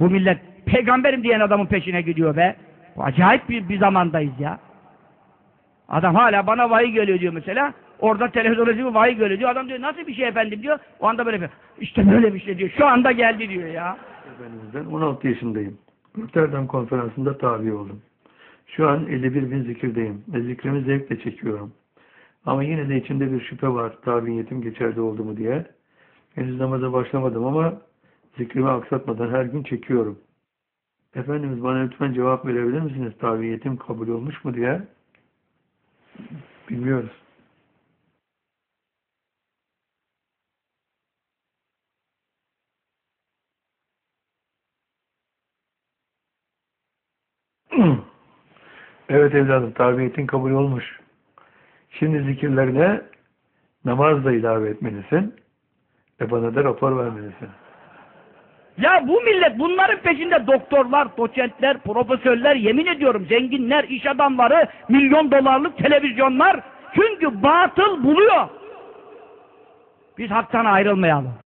Bu millet peygamberim diyen adamın peşine gidiyor be. Acayip bir, bir zamandayız ya. Adam hala bana vahiy geliyor diyor mesela. Orada televizyonda bir vahiy geliyor diyor. Adam diyor nasıl bir şey efendim diyor. O anda böyle bir işte böyle bir şey diyor. Şu anda geldi diyor ya. Efendimiz'den 16 yaşındayım. Rotterdam konferansında tabi oldum. Şu an 51 bin zikirdeyim ve zikrimi zevkle çekiyorum. Ama yine de içimde bir şüphe var tabiiyetim geçerli oldu mu diye. Henüz namaza başlamadım ama zikrimi aksatmadan her gün çekiyorum. Efendimiz bana lütfen cevap verebilir misiniz? Tabiiyetim kabul olmuş mu diye. Bilmiyoruz. Evet evladım tabiyetin kabul olmuş. Şimdi zikirlerine namaz da ilave etmelisin. Ve bana da rapor vermelisin. Ya bu millet bunların peşinde doktorlar, doçentler, profesörler, yemin ediyorum zenginler, iş adamları, milyon dolarlık televizyonlar. Çünkü batıl buluyor. Biz haktan ayrılmayalım.